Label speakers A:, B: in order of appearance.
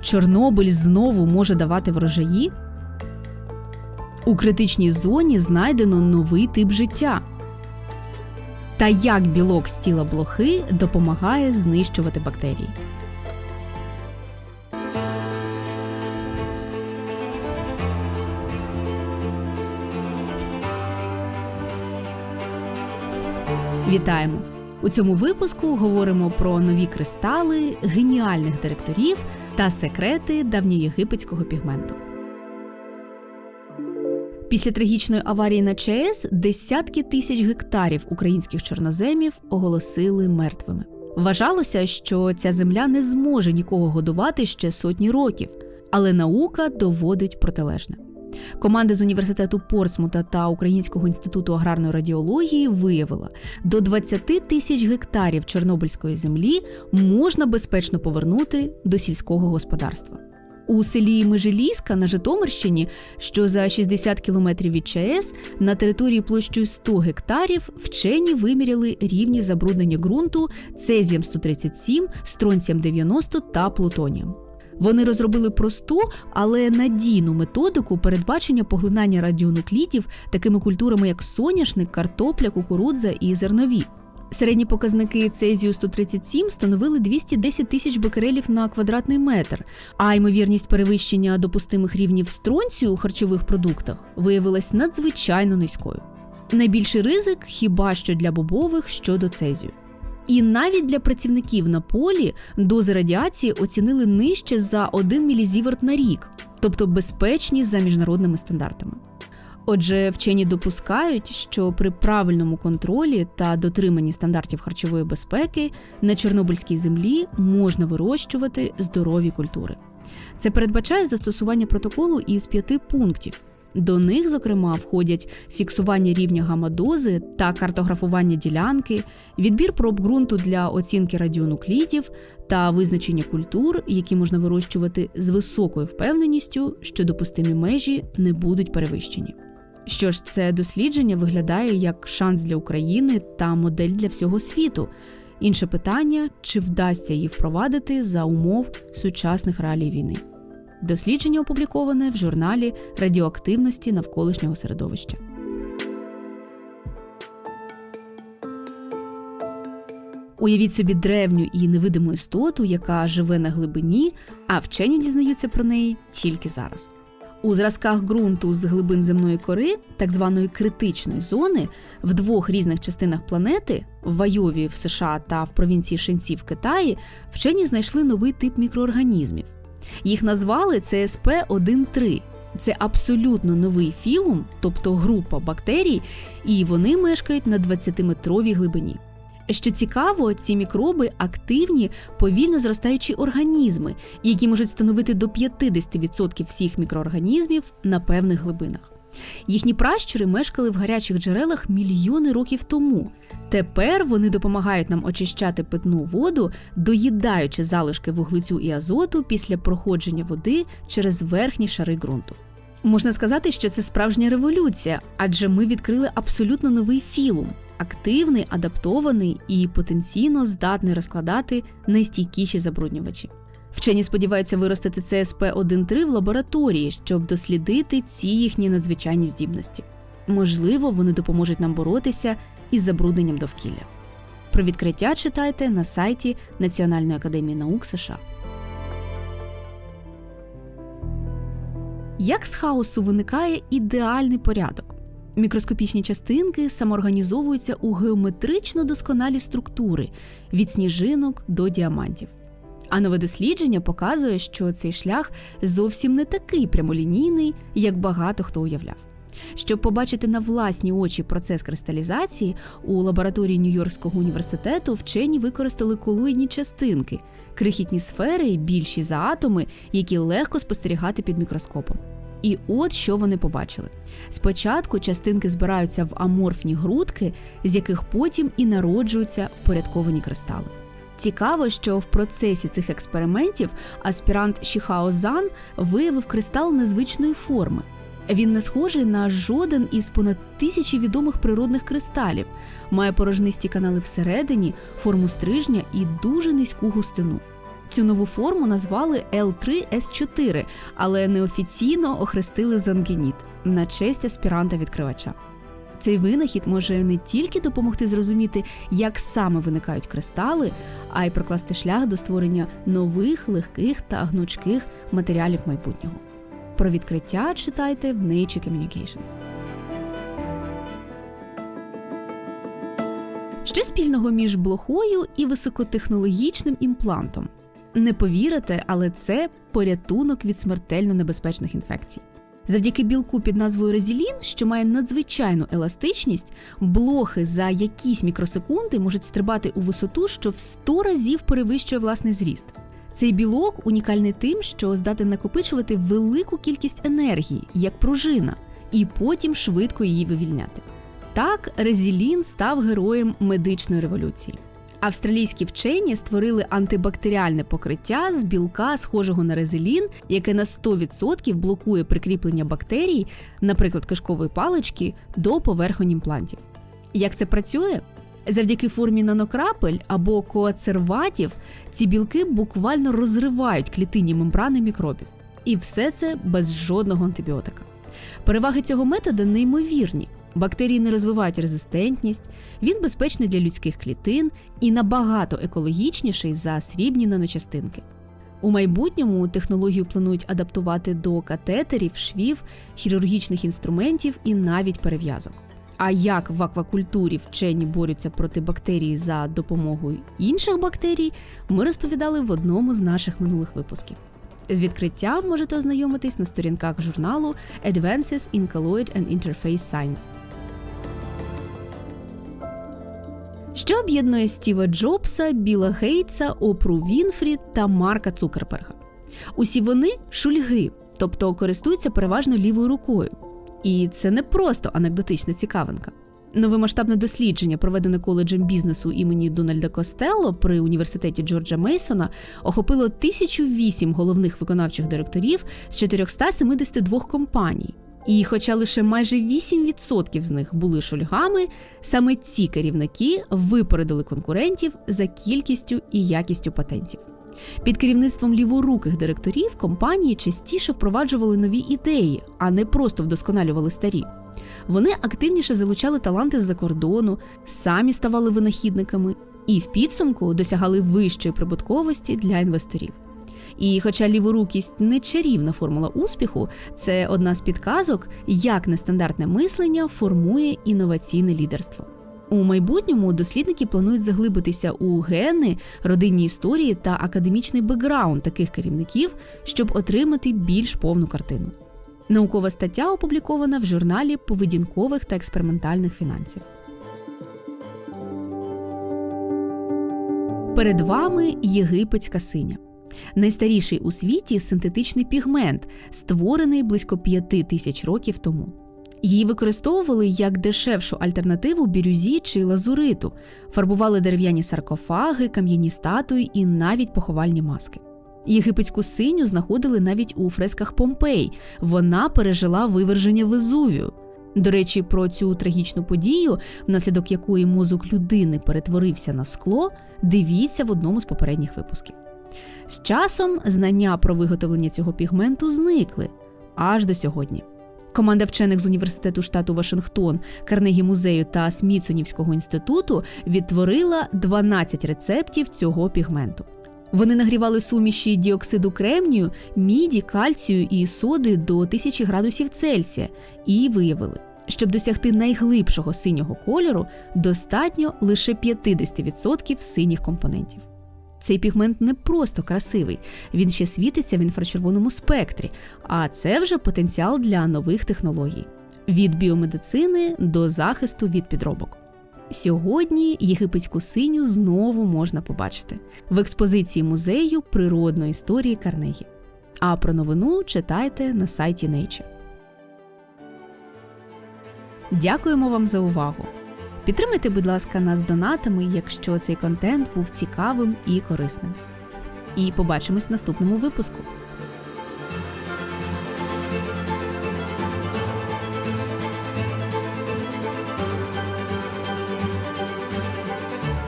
A: Чорнобиль знову може давати врожаї? У критичній зоні знайдено новий тип життя. Та як білок з тіла блохи допомагає знищувати бактерії. Вітаємо! У цьому випуску говоримо про нові кристали, геніальних директорів та секрети давньоєгипетського пігменту. Після трагічної аварії на ЧАЕС десятки тисяч гектарів українських чорноземів оголосили мертвими. Вважалося, що ця земля не зможе нікого годувати ще сотні років, але наука доводить протилежне. Команда з університету Портсмута та Українського інституту аграрної радіології виявила, до 20 тисяч гектарів Чорнобильської землі можна безпечно повернути до сільського господарства. У селі Межеліська на Житомирщині, що за 60 кілометрів від ЧАЕС, на території площею 100 гектарів вчені виміряли рівні забруднення ґрунту цезієм 137, стронцієм 90 та плутонієм. Вони розробили просту, але надійну методику передбачення поглинання радіонуклідів такими культурами, як соняшник, картопля, кукурудза і зернові. Середні показники цезію 137 становили 210 тисяч бекерелів на квадратний метр, а ймовірність перевищення допустимих рівнів стронцію у харчових продуктах виявилась надзвичайно низькою. Найбільший ризик хіба що для бобових щодо цезію. І навіть для працівників на полі дози радіації оцінили нижче за 1 мілізіверт на рік, тобто безпечні за міжнародними стандартами. Отже, вчені допускають, що при правильному контролі та дотриманні стандартів харчової безпеки на Чорнобильській землі можна вирощувати здорові культури. Це передбачає застосування протоколу із п'яти пунктів. До них, зокрема, входять фіксування рівня гамма-дози та картографування ділянки, відбір проб ґрунту для оцінки радіонуклідів та визначення культур, які можна вирощувати з високою впевненістю, що допустимі межі не будуть перевищені. Що ж, це дослідження виглядає як шанс для України та модель для всього світу. Інше питання: чи вдасться її впровадити за умов сучасних реалій війни. Дослідження опубліковане в журналі радіоактивності навколишнього середовища. Уявіть собі древню і невидиму істоту, яка живе на глибині, а вчені дізнаються про неї тільки зараз. У зразках ґрунту з глибин земної кори, так званої критичної зони, в двох різних частинах планети в Вайові в США та в провінції Шенці в Китаї, вчені знайшли новий тип мікроорганізмів. Їх назвали CSP-1-3. Це абсолютно новий філум, тобто група бактерій, і вони мешкають на 20-метровій глибині. Що цікаво, ці мікроби активні, повільно зростаючі організми, які можуть становити до 50% всіх мікроорганізмів на певних глибинах. Їхні пращури мешкали в гарячих джерелах мільйони років тому. Тепер вони допомагають нам очищати питну воду, доїдаючи залишки вуглецю і азоту після проходження води через верхні шари ґрунту. Можна сказати, що це справжня революція, адже ми відкрили абсолютно новий філум, активний, адаптований і потенційно здатний розкладати найстійкіші забруднювачі. Вчені сподіваються виростити CSP-1-3 в лабораторії, щоб дослідити ці їхні надзвичайні здібності. Можливо, вони допоможуть нам боротися із забрудненням довкілля. Про відкриття читайте на сайті Національної академії наук США. Як з хаосу виникає ідеальний порядок? Мікроскопічні частинки самоорганізовуються у геометрично досконалі структури від сніжинок до діамантів. А нове дослідження показує, що цей шлях зовсім не такий прямолінійний, як багато хто уявляв. Щоб побачити на власні очі процес кристалізації, у лабораторії Нью-Йоркського університету вчені використали колоїдні частинки, крихітні сфери, більші за атоми, які легко спостерігати під мікроскопом. І от що вони побачили: спочатку частинки збираються в аморфні грудки, з яких потім і народжуються впорядковані кристали. Цікаво, що в процесі цих експериментів аспірант Шіхао Зан виявив кристал незвичної форми. Він не схожий на жоден із понад тисячі відомих природних кристалів, має порожнисті канали всередині, форму стрижня і дуже низьку густину. Цю нову форму назвали L3S4, але неофіційно охрестили зангеніт на честь аспіранта відкривача. Цей винахід може не тільки допомогти зрозуміти, як саме виникають кристали, а й прокласти шлях до створення нових, легких та гнучких матеріалів майбутнього. Про відкриття читайте в Nature Communications. Що спільного між блохою і високотехнологічним імплантом? Не повірите, але це порятунок від смертельно небезпечних інфекцій. Завдяки білку під назвою Резілін, що має надзвичайну еластичність, блохи за якісь мікросекунди можуть стрибати у висоту, що в 100 разів перевищує власний зріст. Цей білок унікальний тим, що здатен накопичувати велику кількість енергії, як пружина, і потім швидко її вивільняти. Так, Резілін став героєм медичної революції. Австралійські вчені створили антибактеріальне покриття з білка, схожого на резилін, яке на 100% блокує прикріплення бактерій, наприклад, кишкової палички, до поверхонь імплантів. Як це працює? Завдяки формі нанокрапель або коацерватів ці білки буквально розривають клітинні мембрани мікробів. І все це без жодного антибіотика. Переваги цього методу неймовірні. Бактерії не розвивають резистентність, він безпечний для людських клітин і набагато екологічніший за срібні наночастинки. У майбутньому технологію планують адаптувати до катетерів, швів, хірургічних інструментів і навіть перев'язок. А як в аквакультурі вчені борються проти бактерій за допомогою інших бактерій, ми розповідали в одному з наших минулих випусків. З відкриттям можете ознайомитись на сторінках журналу Advances in Colloid and Interface Science. Що об'єднує Стіва Джобса, Біла Гейтса, Опру Вінфрі та Марка Цукерберга? Усі вони шульги, тобто користуються переважно лівою рукою. І це не просто анекдотична цікавинка. Нове масштабне дослідження, проведене коледжем бізнесу імені Дональда Костелло при університеті Джорджа Мейсона, охопило 1008 головних виконавчих директорів з 472 компаній. І, хоча лише майже 8% з них були шульгами, саме ці керівники випередили конкурентів за кількістю і якістю патентів. Під керівництвом ліворуких директорів компанії частіше впроваджували нові ідеї, а не просто вдосконалювали старі. Вони активніше залучали таланти з-за кордону, самі ставали винахідниками і в підсумку досягали вищої прибутковості для інвесторів. І, хоча ліворукість не чарівна формула успіху, це одна з підказок, як нестандартне мислення формує інноваційне лідерство. У майбутньому дослідники планують заглибитися у гени, родинні історії та академічний бекграунд таких керівників, щоб отримати більш повну картину. Наукова стаття опублікована в журналі поведінкових та експериментальних фінансів. Перед вами єгипетська синя. Найстаріший у світі синтетичний пігмент, створений близько п'яти тисяч років тому. Її використовували як дешевшу альтернативу бірюзі чи лазуриту, фарбували дерев'яні саркофаги, кам'яні статуї і навіть поховальні маски. Єгипетську синю знаходили навіть у фресках Помпей. Вона пережила виверження Везувію. До речі, про цю трагічну подію, внаслідок якої мозок людини перетворився на скло, дивіться в одному з попередніх випусків. З часом знання про виготовлення цього пігменту зникли аж до сьогодні. Команда вчених з університету штату Вашингтон, Карнегі музею та Смітсонівського інституту відтворила 12 рецептів цього пігменту. Вони нагрівали суміші діоксиду кремнію, міді, кальцію і соди до 1000 градусів Цельсія і виявили, щоб досягти найглибшого синього кольору, достатньо лише 50% синіх компонентів. Цей пігмент не просто красивий, він ще світиться в інфрачервоному спектрі, а це вже потенціал для нових технологій від біомедицини до захисту від підробок. Сьогодні єгипетську синю знову можна побачити в експозиції музею природної історії Карнегі. А про новину читайте на сайті Nature. Дякуємо вам за увагу! Підтримайте, будь ласка, нас донатами, якщо цей контент був цікавим і корисним. І побачимось в наступному випуску.